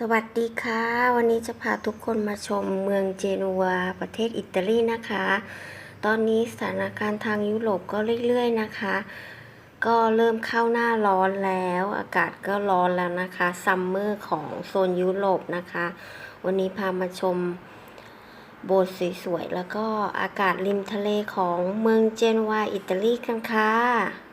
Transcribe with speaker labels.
Speaker 1: สวัสดีค่ะ วันนี้จะพาทุกคนมาชมเมืองเจนัวประเทศอิตาลีนะคะ ตอนนี้สถานการณ์ทางยุโรปก็เรื่อยๆนะคะ ก็เริ่มเข้าหน้าร้อนแล้ว อากาศก็ร้อนแล้วนะคะซัมเมอร์ของโซนยุโรปนะคะ วันนี้พามาชมโบสถ์สวยๆแล้วก็อากาศริมทะเลของเมืองเจนัวอิตาลีกันค่ะ